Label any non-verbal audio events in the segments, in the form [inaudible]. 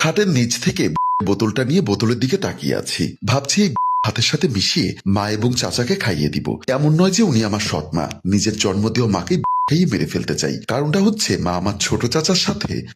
খাটের নিচ থেকে [laughs] বোতলটা নিয়ে বোতলের দিকে তাকিয়ে আছি। ভাবছি [laughs] হাতের সাথে মিশিয়ে মা এবং চাচাকে খাইয়ে দিব। এমন নয় যে উনি আমার সৎ মা। নিজের জন্ম মাকে [laughs] খেয়ে মেরে ফেলতে চাই। কারণটা হচ্ছে মা আমার ছোট চাচার সাথে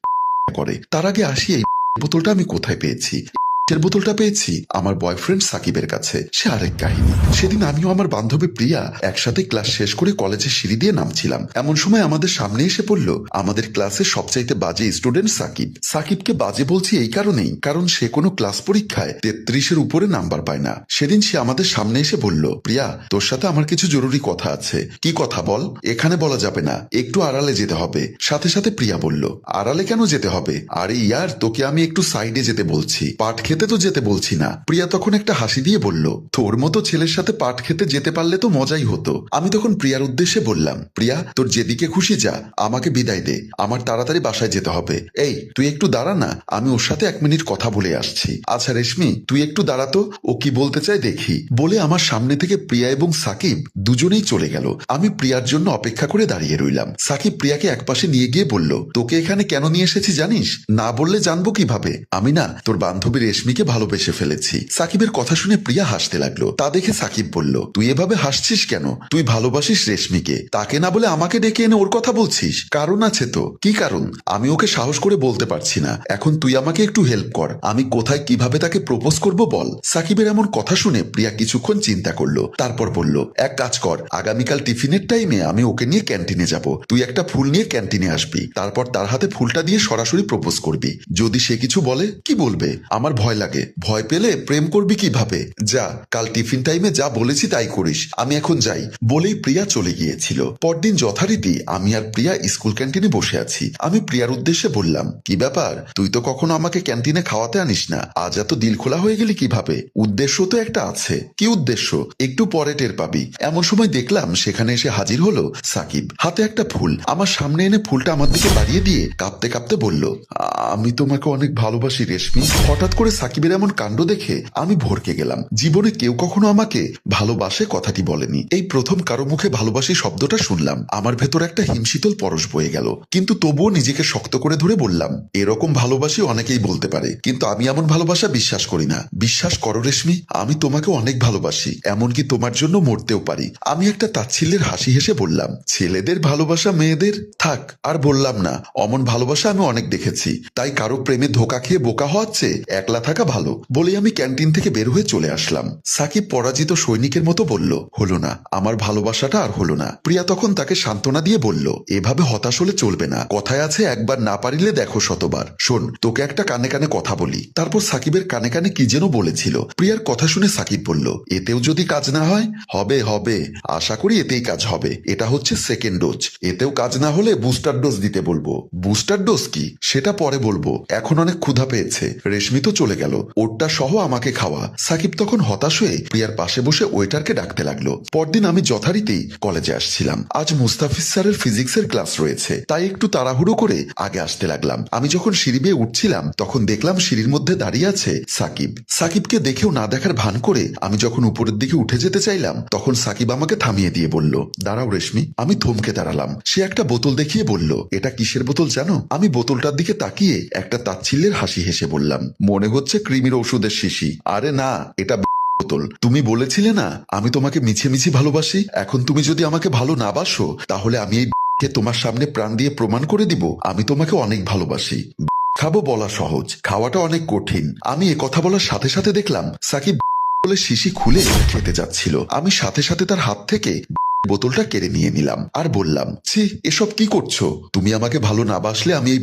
করে। তার আগে আসি এই বোতলটা আমি কোথায় পেয়েছি? এর বোতলটা পেয়েছি, আমার বয়ফ্রেন্ড সাকিবের কাছে। সে আরেক কাহিনী। সেদিন আমিও আমার বান্ধবী প্রিয়া একসাথে ক্লাস শেষ করে কলেজে সিঁড়ি দিয়ে নামছিলাম। এমন সময় আমাদের সামনে এসে পড়ল, আমাদের ক্লাসের সবচাইতে বাজে স্টুডেন্ট সাকিব। সাকিবকে বাজে বলছি এই কারণেই, কারণ সে কোনো ক্লাস পরীক্ষায় তেত্রিশের উপরে নাম্বার পায় না। সেদিন সে আমাদের সামনে এসে বলল, প্রিয়া, তোর সাথে আমার কিছু জরুরি কথা আছে। কি কথা বল? এখানে বলা যাবে না। একটু আড়ালে যেতে হবে। সাথে সাথে প্রিয়া বলল, আড়ালে কেন যেতে হবে? আরে ইয়ার, তোকে আমি একটু সাইডে যেতে বলছি। পাট খেতে তো যেতে বলছি না। প্রিয়া তখন একটা হাসি দিয়ে বলল, তোর মতো ছেলের সাথে পাট খেতে যেতে পারলে তো মজাই হতো। আমি তখন প্রিয়ার উদ্দেশ্যে বললাম, প্রিয়া, তোর যেদিকে খুশি যা, আমাকে বিদায় দে, আমার তাড়াতাড়ি বাসায় যেতে হবে। এই, তুই একটু দাঁড়া না, আমি ওর সাথে এক মিনিট কথা বলে আসছি। আচ্ছা রেশমি, তুই একটু দাঁড়াতো ও কি বলতে চায় দেখি। বলে আমার সামনে থেকে প্রিয়া এবং সাকিব দুজনেই চলে গেল। আমি প্রিয়ার জন্য অপেক্ষা করে দাঁড়িয়ে রইলাম। সাকিব প্রিয়াকে একপাশে নিয়ে গিয়ে বলল, তোকে এখানে কেন নিয়ে এসেছি জানিস? না বললে জানব কীভাবে? আমি না, তোর বান্ধবী রেশমিকে ভালোবেসে ফেলেছি। সাকিবের কথা শুনে প্রিয়া হাসতে লাগল। তা দেখে সাকিব বলল, তুই এভাবে হাসছিস কেন? তুই ভালোবাসিস রেশমিকে। তাকে না বলে আমাকে ডেকে এনে ওর কথা বলছিস। কারণ আছে তো। কি কারণ? আমি ওকে সাহস করে বলতে পারছি না। এখন তুই আমাকে একটু হেল্প কর। আমি কোথায় কীভাবে তাকে প্রপোজ করব বল? সাকিবের এমন কথা শুনে প্রিয়া কিছুক্ষণ চিন্তা করল। তারপর বলল, এক কাজ কর। আগামীকাল টিফিনের টাইমে আমি ওকে নিয়ে ক্যান্টিনে যাব। তুই একটা ফুল নিয়ে ক্যান্টিনে আসবি। তারপর তার হাতে ফুলটা দিয়ে সরাসরি প্রপোজ করবি। যদি সে কিছু বলে, কি বলবে? আমার ভয় লাগে। ভয় পেলে প্রেম করবি কীভাবে? যা, কাল টিফিন টাইমে যা বলেছি তাই করিস। আমি এখন যাই। বলেই প্রিয়া চলে গিয়েছিল। পরদিন যথারীতি আমি আর প্রিয়া স্কুল ক্যান্টিনে বসে আছি। আমি প্রিয়ার উদ্দেশ্যে বললাম, কি ব্যাপার? তুই তো কখনো আমাকে ক্যান্টিনে খাওয়াতে আনিস না। আজ এত দিল খোলা হয়ে গেলি কীভাবে? উদ্দেশ্য তো একটা আছে। কি উদ্দেশ্য? একটু পরে টের পাবি। এমন সময় দেখলাম সেখানে এসে হাজির হলো সাকিব। হাতে একটা ফুল। আমার সামনে এনে ফুলটা আমার দিকে বাড়িয়ে দিয়ে কাঁপতে কাঁপতে বলল আমি তোমাকে অনেক ভালোবাসি রেশমি। হঠাৎ করে সাকিবের এমন কাণ্ড দেখে আমি ভরকে গেলাম। জীবনে কেউ কখনো আমাকে ভালোবাসে কথাটি বলেনি। এই প্রথম কারও মুখে ভালোবাসি শব্দটা শুনলাম। আমার ভেতর একটা হিমশীতল পরশ বয়ে গেল। কিন্তু তবুও নিজেকে শক্ত করে ধরে বললাম, এরকম ভালোবাসি অনেকেই বলতে পারে, কিন্তু আমি এমন ভালোবাসা বিশ্বাস করি না। বিশ্বাস করো রেশমি, আমি তোমাকে অনেক ভালোবাসি, এমনকি তোমার জন্য মরতেও পারি। আমি একটা তাচ্ছিল্যের হাসি হেসে বললাম, ছেলেদের ভালোবাসা মেয়েদের? থাক, আর বললাম না। অমন ভালোবাসা আমি অনেক দেখেছি। তাই কারও প্রেমে ধোকা খেয়ে বোকা হওয়ার চেয়ে একলা ভালো বলে আমি ক্যান্টিন থেকে বের হয়ে চলে আসলাম। সাকিব পরাজিত সৈনিকের মতো বলল, হলো না, আমার ভালোবাসাটা আর হলো না। প্রিয়া তখন তাকে সান্ত্বনা দিয়ে বলল, এভাবে হতাশ হলে চলবে না। কথায় আছে, একবার না পারিলে দেখো শতবার। শোন, তোকে একটা কানে কানে কথা বলি। তারপর সাকিবের কানে কানে কি যেন বলেছিল, প্রিয়ার কথা শুনে সাকিব বলল, এতেও যদি কাজ না হয়? হবে হবে। আশা করি এতেই কাজ হবে। এটা হচ্ছে সেকেন্ড ডোজ এতেও কাজ না হলে বুস্টার ডোজ দিতে বলব। বুস্টার ডোজ কি? সেটা পরে বলব। এখন অনেক ক্ষুধা পেয়েছে। রেশমি তো চলে গেল। ওরটা সহ আমাকে খাওয়া। সাকিব তখন হতাশ হয়ে প্রিয়ার পাশে বসে ওয়েটারকে ডাকতে লাগল। পরদিন আমি যথারীতি কলেজে আসছিলাম। আজ মুস্তাফিজ স্যারের ফিজিক্সের ক্লাস রয়েছে। তাই একটু তাড়াহুড়ো করে আগে আসতে লাগলাম। আমি যখন সিঁড়ি বেয়ে উঠছিলাম, তখন দেখলাম সিঁড়ির মধ্যে দাঁড়িয়ে আছে সাকিব। সাকিবকে দেখেও না দেখার ভান করে আমি যখন উপরের দিকে উঠে যেতে চাইলাম, তখন সাকিব আমাকে থামিয়ে দিয়ে বলল, দাঁড়াও রেশমি, আমি থমকে দাঁড়ালাম। সে একটা বোতল দেখিয়ে বলল, এটা কিসের বোতল জানো? আমি বোতলটার দিকে তাকিয়ে একটা তাচ্ছিল্যের হাসি হেসে বললাম, মনে হচ্ছে ক্রিমির ওষুধের শিশি। আরে না, এটা বোতল। তুমি বলেছিলে না, আমি তোমাকে মিছে মিছি ভালোবাসি? এখন তুমি যদি আমাকে ভালো না বাসো, তাহলে আমি এই কে তোমার সামনে প্রাণ দিয়ে প্রমাণ করে দিব? আমি তোমাকে অনেক ভালোবাসি। খাব বলা সহজ। খাওয়াটা অনেক কঠিন। আমি এ কথা বলার সাথে সাথে দেখলাম, সাকিব বলে শিশি খুলে খেতে যাচ্ছিল। আমি সাথে সাথে তার হাত থেকে বোতলটা কেড়ে নিয়ে নিলাম। আর বললাম, ছি, এসব কি করছ? তুমি আমাকে ভালো না বাসলে আমি এই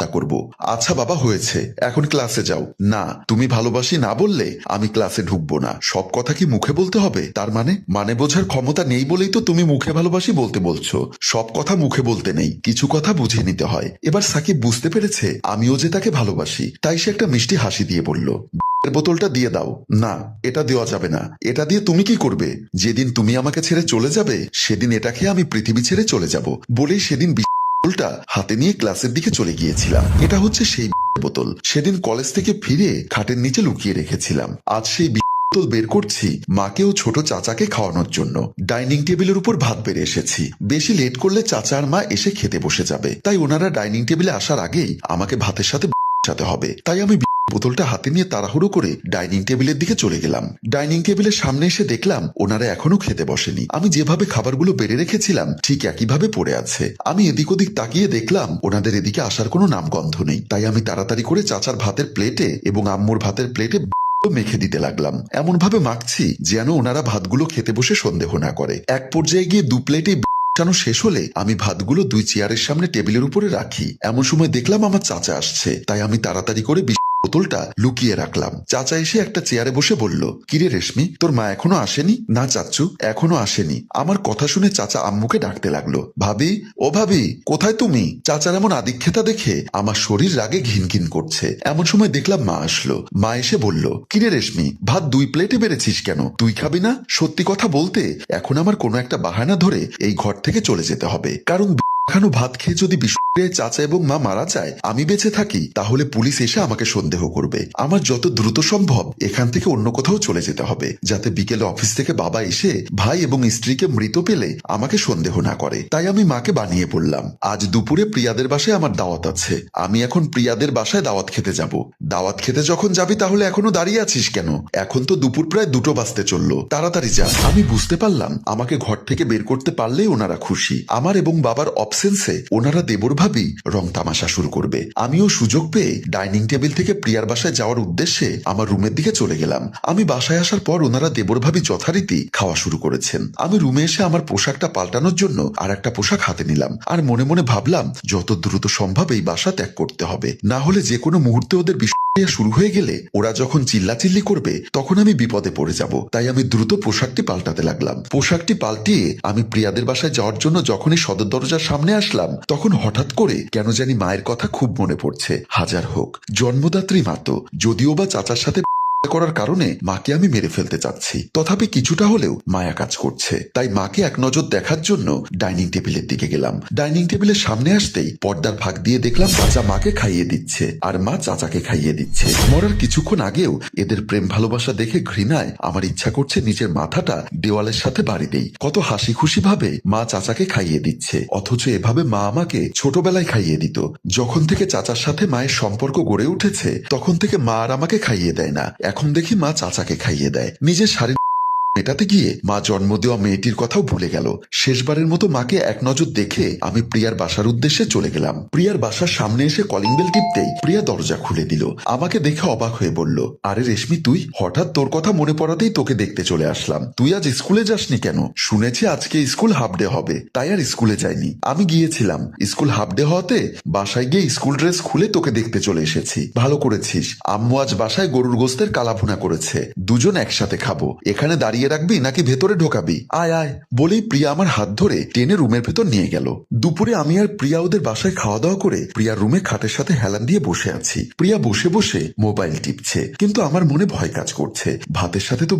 তা করব। আচ্ছা বাবা, হয়েছে। এখন ক্লাসে যাও। না, তুমি ভালোবাসি না বললে আমি ক্লাসে ঢুকবো না। সব কথা কি মুখে বলতে হবে? তার মানে মানে বোঝার ক্ষমতা নেই বলেই তো তুমি মুখে ভালোবাসি বলতে বলছো। সব কথা মুখে বলতে নেই। কিছু কথা বুঝে নিতে হয়। এবার সাকিব বুঝতে পেরেছে, আমিও যে তাকে ভালোবাসি। তাই সে একটা মিষ্টি হাসি দিয়ে বলল বোতলটা দিয়ে দাও। না, এটা দেওয়া যাবে না। এটা দিয়ে তুমি কি করবে? যেদিন তুমি আমাকে ছেড়ে চলে যাবে, সেদিন এটা খেয়ে আমি পৃথিবী ছেড়ে চলে যাব। বলেই সেদিন বোতলটা হাতে নিয়ে ক্লাসের দিকে চলে গিয়েছিলাম। এটা হচ্ছে সেই [laughs] বোতল। সেদিন কলেজ থেকে ফিরে খাটের নিচে লুকিয়ে রেখেছিলাম। আজ সেই [laughs] বোতল বের করছি মাকে ও ছোট চাচাকে খাওয়ানোর জন্য। ডাইনিং টেবিলের উপর ভাত বেড়ে এসেছি। বেশি লেট করলে চাচা আর মা এসে খেতে বসে যাবে। তাই ওনারা ডাইনিং টেবিলে আসার আগেই আমাকে ভাতের সাথে [laughs] সাথে হবে। তাই আমি বোতলটা হাতে নিয়ে তাড়াহুড়ো করে ডাইনিং টেবিলের দিকে চলে গেলাম। ডাইনিং টেবিলের সামনে এসে দেখলাম ওনারা এখনও খেতে বসেনি। আমি যেভাবে খাবারগুলো বেড়ে রেখেছিলাম, ঠিক একইভাবে পড়ে আছে। আমি এদিক ওদিক তাকিয়ে দেখলাম ওনাদের এদিকে আসার কোনো নামগন্ধ নেই। তাই আমি তাড়াতাড়ি করে চাচার ভাতের প্লেটে এবং আম্মুর ভাতের প্লেটে মেখে দিতে লাগলাম। এমন ভাবে মাখছি যেন ওনারা ভাতগুলো খেতে বসে সন্দেহ না করে। এক পর্যায়ে গিয়ে দু প্লেটে কেন শেষ হলে আমি ভাতগুলো দুই চেয়ারের সামনে টেবিলের উপরে রাখি। এমন সময় দেখলাম আমার চাচা আসছে। তাই আমি তাড়াতাড়ি করে বোতলটা লুকিয়ে রাখলাম। চাচা এসে একটা চেয়ারে বসে বলল, কিরে রেশমি, তোর মা এখনও আসেনি? না চাচ্ছু এখনও আসেনি। আমার কথা শুনে চাচা আম্মুকে ডাকতে লাগল, ভাবি, ও ভাবি, কোথায় তুমি? চাচার এমন আদিক্ষেতা দেখে আমার শরীর রাগে ঘিন ঘিন করছে। এমন সময় দেখলাম মা আসলো। মা এসে বলল, কিরে রেশমি, ভাত দুই প্লেটে বেড়েছিস কেন? তুই খাবি না? সত্যি কথা বলতে, এখন আমার কোনো একটা বাহানা ধরে এই ঘর থেকে চলে যেতে হবে। কারণ খানো ভাত খেয়ে যদি বিষ্ণুপ্রিয়ার চাচা এবং মা মারা যায়, আমি বেঁচে থাকি, তাহলে পুলিশ এসে আমাকে সন্দেহ করবে। আমার যত দ্রুত সম্ভব, এখান থেকে অন্য কোথাও চলে যেতে হবে, যাতে বিকেলে অফিস থেকে বাবা এসে ভাই এবং স্ত্রীকে মৃত পেলে আমাকে সন্দেহ না করে। তাই আমি মাকে বানিয়ে পড়লাম আজ দুপুরে প্রিয়াদের বাসায় আমার দাওয়াত আছে। আমি এখন প্রিয়াদের বাসায় দাওয়াত খেতে যাব। দাওয়াত খেতে যখন যাবি, তাহলে এখনও দাঁড়িয়ে আছিস কেন? এখন তো দুপুর প্রায় দুটো বাজতে চলল। তাড়াতাড়ি যা। আমি বুঝতে পারলাম, আমাকে ঘর থেকে বের করতে পারলেই ওনারা খুশি। আমার এবং বাবার অবসেন্সে ওনারা দেবর ভাবি রং তামাশা শুরু করবে। আমিও সুযোগ পেয়ে ডাইনিং টেবিল থেকে প্রিয়ার বাসায় যাওয়ার উদ্দেশ্যে আমার রুমের দিকে চলে গেলাম। আমি বাসায় আসার পর ওনারা দেবর ভাবি যথারীতি খাওয়া শুরু করেছেন। আমি রুমে এসে আমার পোশাকটা পাল্টানোর জন্য আর একটা পোশাক হাতে নিলাম আর মনে মনে ভাবলাম, যত দ্রুত সম্ভব এই বাসা ত্যাগ করতে হবে। না হলে যে কোনো মুহূর্তে ওদের বিষয় শুরু হয়ে গেলে ওরা যখন চিল্লাচিল্লি করবে, তখন আমি বিপদে পড়ে যাব। তাই আমি দ্রুত পোশাকটি পাল্টাতে লাগলাম। পোশাকটি পাল্টিয়ে আমি প্রিয়াদের বাসায় যাওয়ার জন্য যখনই সদর দরজার সামনে আসলাম, তখন হঠাৎ করে কেন জানি মায়ের কথা খুব মনে পড়ছে। হাজার হোক, জন্মদাত্রী মাতো যদিও বা চাচার সাথে করার কারণে মাকে আমি মেরে ফেলতে চাচ্ছি। তথাপি কিছুটা হলেও মায়া কাজ করছে। তাই মাকে এক নজর দেখার জন্য ডাইনিং টেবিলের দিকে গেলাম। ডাইনিং টেবিলের সামনে আসতেই পর্দার ফাঁক দিয়ে দেখলাম চাচা মাকে খাইয়ে দিচ্ছে আর মা চাচাকে খাইয়ে দিচ্ছে। মরার কিছুক্ষণ আগেও এদের প্রেম ভালোবাসা দেখে ঘৃণায় আমার ইচ্ছা করছে নিজের মাথাটা দেওয়ালের সাথে বাড়ি দেই। কত হাসি খুশি ভাবে মা চাচাকে খাইয়ে দিচ্ছে। অথচ এভাবে মা আমাকে ছোটবেলায় খাইয়ে দিত। যখন থেকে চাচার সাথে মায়ের সম্পর্ক গড়ে উঠেছে, তখন থেকে মা আর আমাকে খাইয়ে দেয় না। এখন দেখি মা চাচাকে খাইয়ে দেয়। নিজের শারীর মেটাতে গিয়ে মা জন্ম দেওয়া মেয়েটির কথাও ভুলে গেল। শেষবারের মতো মাকে এক নজর দেখে আমি প্রিয়ার বাসার উদ্দেশ্যে চলে গেলাম। প্রিয়ার বাসার সামনে এসে কলিং বেল টিপতেই প্রিয়া দরজা খুলে দিল। আমাকে দেখে অবাক হয়ে বলল, আরে রেশমি, তুই? হঠাৎ তোর কথা মনে পড়াতেই তোকে দেখতে চলে আসলাম। তুই আজ স্কুলে যাসনি কেন? শুনেছি আজকে স্কুল হাফ ডে হবে, তাই আর স্কুলে যাইনি। আমি গিয়েছিলাম। স্কুল হাফ ডে হওয়াতে বাসায় গিয়ে স্কুল ড্রেস খুলে তোকে দেখতে চলে এসেছি। ভালো করেছিস। আম্মু আজ বাসায় গরুর গোস্তের কালাভুনা করেছে। দুজন একসাথে খাব। এখানে দাঁড়িয়ে রাখবি নাকি ভেতরে ঢোকাবি? আয় আয়। বলেই প্রিয়া আমার হাত ধরে টেনে রুমের ভেতর নিয়ে গেল। দুপুরে আমি আর প্রিয়া ওদের বাসায় খাওয়া দাওয়া করে প্রিয়ার রুমে খাটের সাথে হেলান দিয়ে বসে আছি। প্রিয়া বসে বসে মোবাইল টিপছে, কিন্তু আমার মনে ভয় কাজ করছে। ভাতের সাথে তো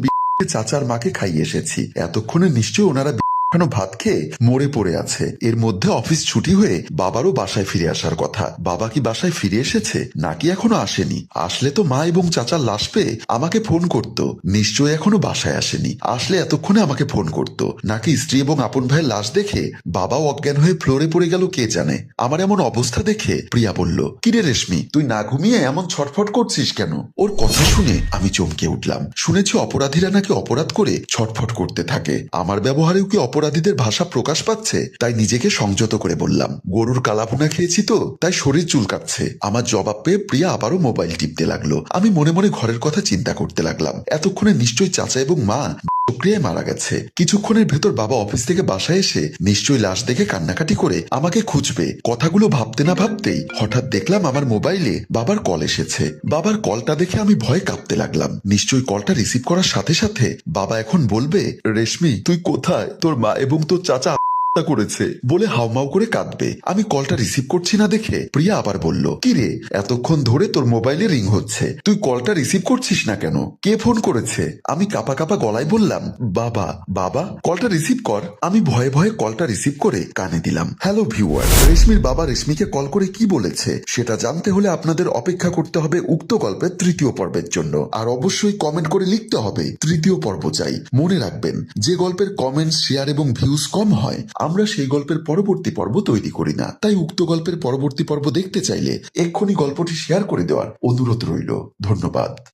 চাচার মাকে খাইয়ে এসেছি। এতক্ষণে নিশ্চয়ই ওনারা কেন ভাত খেয়ে মরে পড়ে আছে। এর মধ্যে অফিস ছুটি হয়ে বাবারও বাসায় ফিরে আসার কথা। বাবা কি বাসায় ফিরে এসেছে? নাকি এখনও আসেনি? আসলে তো মা এবং চাচার লাশ পেয়ে আমাকে ফোন করত। নিশ্চয়ই এখনও বাসায় আসেনি। আসলে এতক্ষণে আমাকে ফোন করত। নাকি স্ত্রী এবং আপন ভাইয়ের লাশ দেখে বাবাও অজ্ঞান হয়ে ফ্লোরে পড়ে গেল কে জানে? আমার এমন অবস্থা দেখে প্রিয়া বলল, কিরে রেশমি, তুই না ঘুমিয়ে এমন ছটফট করছিস কেন? ওর কথা শুনে আমি চমকে উঠলাম। শুনেছি অপরাধীরা নাকি অপরাধ করে ছটফট করতে থাকে। আমার ব্যবহারেও কি অপরাধীদের ভাষা প্রকাশ পাচ্ছে, তাই নিজেকে সংযত করে বললাম। গরুর কালাভুনা খেয়েছি তো, তাই শরীর চুলকাচ্ছে। আমার জবাব পেয়ে প্রিয়া আবারও মোবাইল টিপতে লাগল। আমি মনে মনে ঘরের কথা চিন্তা করতে লাগলাম। এতক্ষণে নিশ্চয়ই চাচা এবং মা প্রক্রিয়ায় মারা গেছে। কিছুক্ষণের ভেতর বাবা অফিস থেকে বাসায় এসে নিশ্চয়ই লাশ দেখে কান্নাকাটি করে আমাকে খুঁজবে। কথাগুলো ভাবতে না ভাবতেই হঠাৎ দেখলাম আমার মোবাইলে বাবার কল এসেছে। বাবার কলটা দেখে আমি ভয়ে কাঁপতে লাগলাম। নিশ্চয়ই কলটা রিসিভ করার সাথে সাথে বাবা এখন বলবে, রেশমি, তুই কোথায়? তোর মা এবং তোর চাচা হত্যা করেছে বলে হাউমাউ করে কাঁদবে। আমি কলটা রিসিভ করছি না দেখে প্রিয়া আবার বলল কি রে এতক্ষণ ধরে তোর মোবাইলে রিং হচ্ছে। তুই কলটা রিসিভ করছিস না কেন? কে ফোন করেছে? আমি কাপা কাপা গলায় বললাম, বাবা বাবা, কলটা রিসিভ কর। আমি ভয়ে ভয়ে কলটা রিসিভ করে কানে দিলাম, হ্যালো ভিউয়ার, রেশমির বাবা রেশমিকে কল করে কি বলেছে? সেটা জানতে হলে আপনাদের অপেক্ষা করতে হবে উক্ত গল্পের তৃতীয় পর্বের জন্য। আর অবশ্যই কমেন্ট করে লিখতে হবে, তৃতীয় পর্ব চাই। মনে রাখবেন, যে গল্পের কমেন্ট, শেয়ার এবং ভিউজ কম হয় আমরা সেই গল্পের পরবর্তী পর্ব তৈরি করি না। তাই উক্ত গল্পের পরবর্তী পর্ব দেখতে চাইলে এক্ষুনি গল্পটি শেয়ার করে দেওয়ার অনুরোধ রইল। ধন্যবাদ।